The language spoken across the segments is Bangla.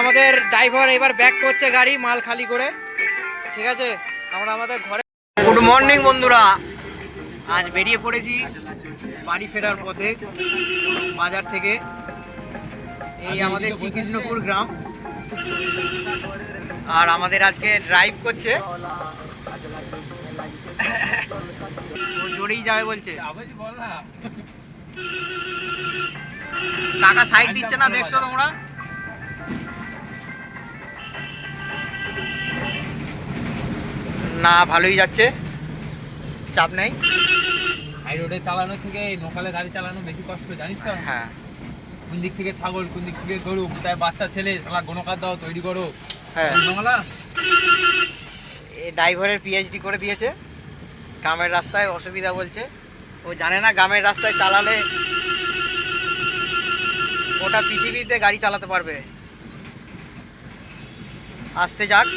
আমাদের ড্রাইভার এবার ব্যাক করছে গাড়ি, মাল খালি করে। ঠিক আছে? আমরা আমাদের ঘরে গুড মর্নিং বন্ধুরা। আজ বেরিয়ে পড়েছি বাড়ি ফেরার পথে, বাজার থেকে। এই আমাদের শ্রীকৃষ্ণপুর গ্রাম। আর আমাদের আজকে ড্রাইভ করছে। জোরেই যাবে বলছে। কাকা সাইড দিচ্ছে না, দেখছ তোমরা? না ভালোই যাচ্ছে। চাপ নেই। হাই রোডে চালানো থেকে এই লোকালে গাড়ি চালানো বেশি কষ্ট জানিস তো? হ্যাঁ। কোন দিক থেকে ছাগল কোন দিক থেকে গরু কোথায় বাচ্চা ছেলে শালা গণকার দাও তৈরি করো। হ্যাঁ। বাংলা ড্রাইভারের পিএইচডি করে দিয়েছে। গ্রামের রাস্তায় অসুবিধা বলছে। ও জানে না গ্রামের রাস্তায় চালালে ওটা পৃথিবীতে গাড়ি চালাতে পারবে। আসতে যাক।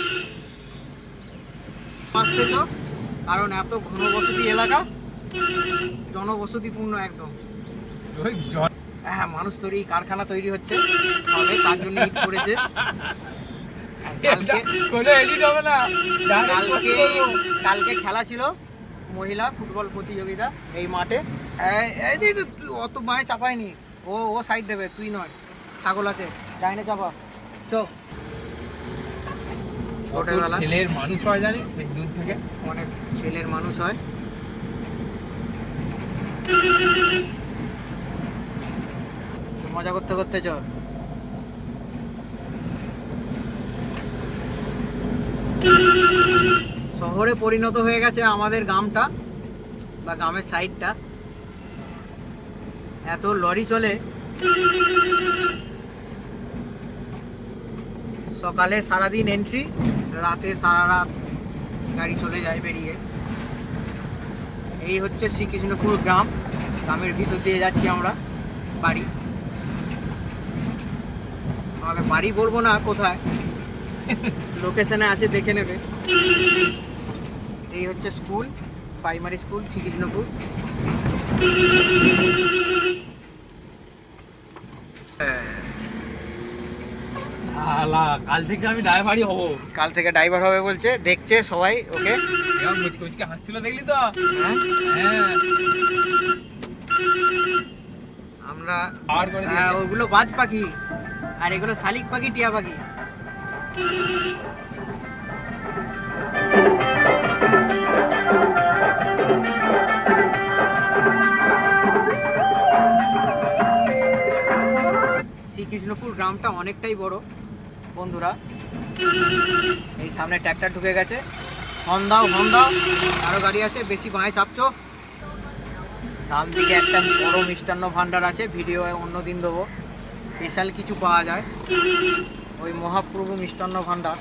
আসতে কারণ এত ঘনবসতি এলাকা জনবসতিপূর্ণ একদম। ওই হ্যাঁ মানুষ তৈরি কারখানা তৈরি হচ্ছে হবে তার জন্য ইট করেছে কালকে খেলা ছিল মহিলা ফুটবল প্রতিযোগিতা এই মাঠে। এই- এই তো অত মায়ে চাপায়নি ও ও সাইড দেবে তুই নয় ছাগল আছে। ডাইনে চাপা। চো কত ছোটবেলা ছেলের মানুষ হয় জানিস? সেই দূর থেকে। অনেক ছেলের মানুষ হয়। মজা করতে করতে চল। শহরে পরিণত হয়ে গেছে আমাদের গ্রামটা বা গ্রামের সাইডটা এত লরি চলে। সকালে সারাদিন এন্ট্রি রাতে সারা রাত গাড়ি চলে যায় বেরিয়ে। এই হচ্ছে শ্রীকৃষ্ণপুর গ্রাম, গ্রামের ভিতর দিয়ে যাচ্ছি আমরা, বাড়ি। আমাকে বাড়ি বলব না কোথায় লোকেশনে আছে দেখে নেবে। এই হচ্ছে স্কুল প্রাইমারি স্কুল, শ্রীকৃষ্ণপুর। শালা কাল থেকে আমি ড্রাইভারই হব। কাল থেকে ড্রাইভার হবে বলছে দেখছে সবাই ওকে। এবার মুচকে মুচকে হাসছিল দেখলি তো? হ্যাঁ? হ্যাঁ। আমরা হ্যাঁ। ওগুলো বাজ পাখি আর এগুলো শালিক পাখি টিয়া পাখি। শ্রীকৃষ্ণপুর গ্রামটা অনেকটাই বড়। বন্ধুরা, এই সামনে ট্র্যাক্টর ঢুকে গেছে। হন দাও, হর্ন দাও। আরও গাড়ি আছে, বেশি বাঁয়ে চাপছো। দিকে একটা বড় মিষ্টান্ন ভাণ্ডার আছে, ভিডিও অন্য দিন দেবো। স্পেশাল কিছু পাওয়া যায়। ওই মহাপ্রভু মিষ্টান্ন ভাণ্ডার।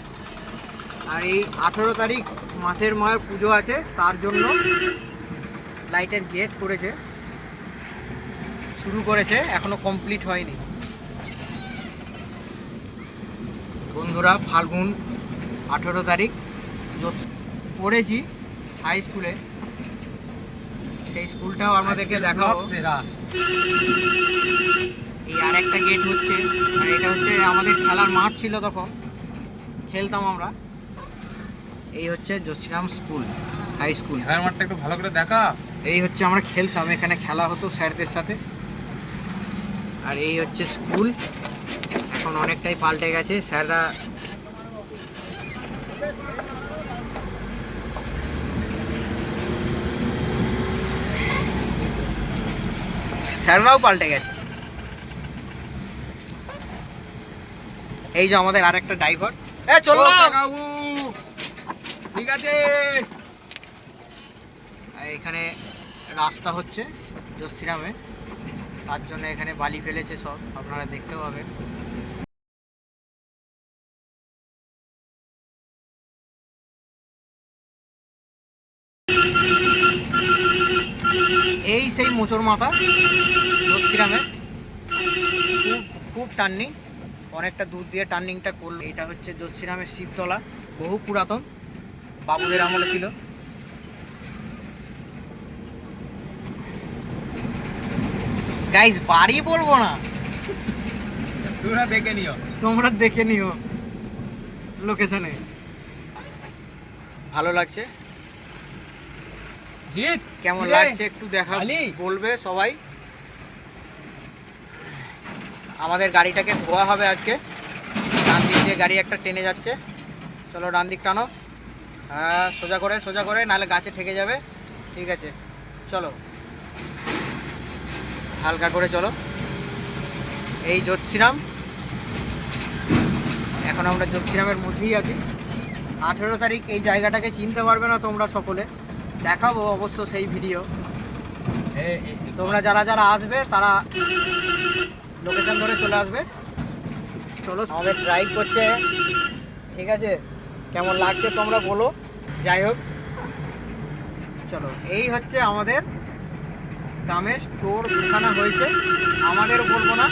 আর এই আঠেরো তারিখ মাঠের মায়ের পুজো আছে, তার জন্য লাইটের গেট করেছে শুরু করেছে, এখনও কমপ্লিট হয়নি। বন্ধুরা ফাল্গুন আঠেরো তারিখ পড়েছি হাই স্কুলে সেই স্কুলটাও আমাদেরকে দেখাবো। সেরা। এই আর একটা গেট হচ্ছে আর এটা হচ্ছে আমাদের খেলার মাঠ ছিল তখন। খেলতাম আমরা। এই হচ্ছে জোশিরাম স্কুল হাই স্কুল খেলার মাঠটা একটু ভালো করে দেখা। এই হচ্ছে আমরা খেলতাম এখানে খেলা হতো স্যারদের সাথে। আর এই হচ্ছে স্কুল। এখন অনেকটাই পাল্টে গেছে স্যাররা স্যাররাও পাল্টে গেছে। এই যে আমাদের আরেকটা ড্রাইভার এ চললাম! ঠিক আছে। আর এখানে রাস্তা হচ্ছে জোশ্রীরামে তার জন্য এখানে বালি ফেলেছে সব আপনারা দেখতে পাবেন। সেই মোচর মাথা জোশ্রীরামে খুব খুব টার্নিং অনেকটা দূর দিয়ে টার্নিংটা করল। এটা হচ্ছে জোশ্রীরামের শিবতলা বহু পুরাতন বাবুদের আমলে ছিল। গাইস বাড়ি বলব না। তোমরা দেখে নিও। তোমরা দেখে নিও। লোকেশনে ভালো লাগছে। জিৎ কেমন? লাগছে একটু দেখা? বলবে সবাই? আমাদের গাড়িটাকে ধোয়া হবে আজকে। ডান দিক দিয়ে গাড়ি একটা টেনে যাচ্ছে। চলো ডান দিক টানো। হ্যাঁ সোজা করে সোজা করে নাহলে গাছে ঠেকে যাবে। ঠিক আছে চলো। হালকা করে চলো। এই যোচ্ছিরাম এখন আমরা যোচ্ছিরামের মধ্যেই আছি। আঠেরো তারিখ এই জায়গাটাকে চিনতে পারবে না তোমরা সকলে। দেখাবো অবশ্য সেই ভিডিও। তোমরা যারা যারা আসবে তারা লোকেশন ধরে চলে আসবে। চলো আমাদের ড্রাইভ করছে। ঠিক আছে? কেমন লাগছে তোমরা বলো। যাই হোক। চলো এই হচ্ছে আমাদের গ্রামে স্টোর দুখানা হয়েছে। আমাদের বলব না।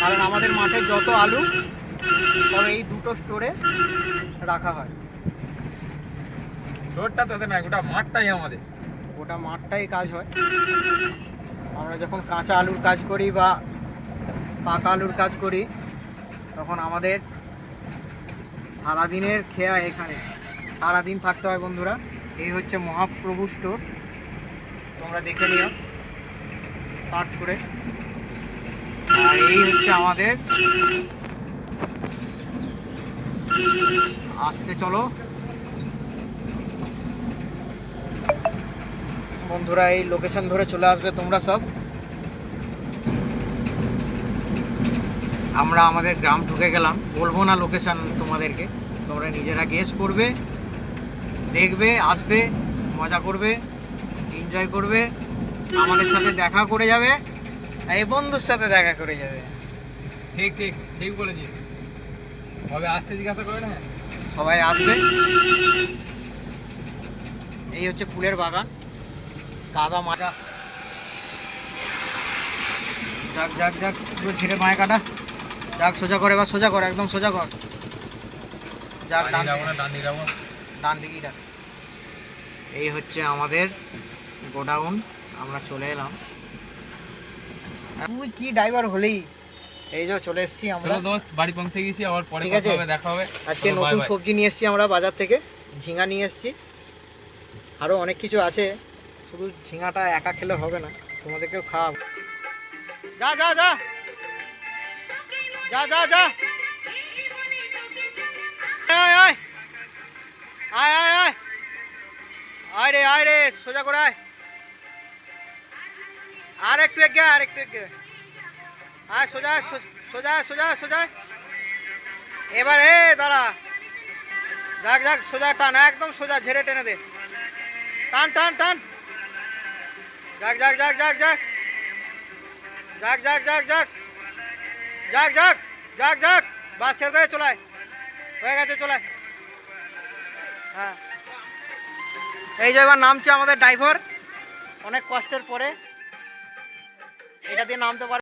কারণ আমাদের মাঠে যত আলু তবে এই দুটো স্টোরে রাখা হয়। স্টোরটা তোদের না, গোটা মাঠটাই আমাদের। গোটা মাঠটাই কাজ হয়। আমরা যখন কাঁচা আলুর কাজ করি বা পাকা আলুর কাজ করি, তখন আমাদের সারাদিনের খেয়া এখানে। সারাদিন থাকতে হয় বন্ধুরা। এই হচ্ছে মহাপ্রভু স্টোর। তোমরা দেখে নিও। সার্চ করে। আর এই হচ্ছে আমাদের। আসতে চলো। বন্ধুরা এই লোকেশন ধরে চলে আসবে তোমরা সব। আমরা আমাদের গ্রাম ঢুকে গেলাম। বলব না লোকেশন তোমাদেরকে। তোমরা নিজেরা গেস করবে দেখবে আসবে মজা করবে এনজয় করবে আমাদের সাথে দেখা করে যাবে এই বন্ধুর সাথে দেখা করে যাবে। ঠিক ঠিক ঠিক বলেছিস। কবে আসতে জিজ্ঞাসা করে না। সবাই আসবে। এই হচ্ছে ফুলের বাগান। কাদা মাজা যাক যাক যাক পুরো ছেড়ে মায় কাটা যাক সোজা করে এবার সোজা কর একদম সোজা কর। যাক ডান ডান দিকেই ডাক এই হচ্ছে আমাদের গোডাউন আমরা চলে এলাম। তুই কি ড্রাইভার হলেই এই যে চলে এসেছি আমরা। দোস্ত বাড়ি পৌঁছে গেছি আবার পরে কথা হবে দেখা হবে। আজকে নতুন সবজি নিয়ে এসেছি আমরা বাজার থেকে ঝিঙা নিয়ে এসেছি। আরও অনেক কিছু আছে। শুধু ঝিঙাটা একা খেলে হবে না, তোমাদেরকেও খাওয়াবো। যা যা যা। যা যা যা। আয় আয় আয়। আয় রে আয় রে, সোজা আয়। আয় সোজা সোজা সোজা সোজা এবার, এ, দাঁড়া। যাক যাক, সোজা টান, একদম সোজা, ঝেড়ে টেনে দে। টান টান টান। যাক যাক যাক যাক যাক। যাক যাক যাক যাক। যাক যাক যাক যাক। বাস ছেড়ে দে চলায় হয়ে গেছে চলায় হ্যাঁ। এই যে এবার নামছে আমাদের ড্রাইভার। অনেক কষ্টের পরে। এটা দিয়ে নামতে পারে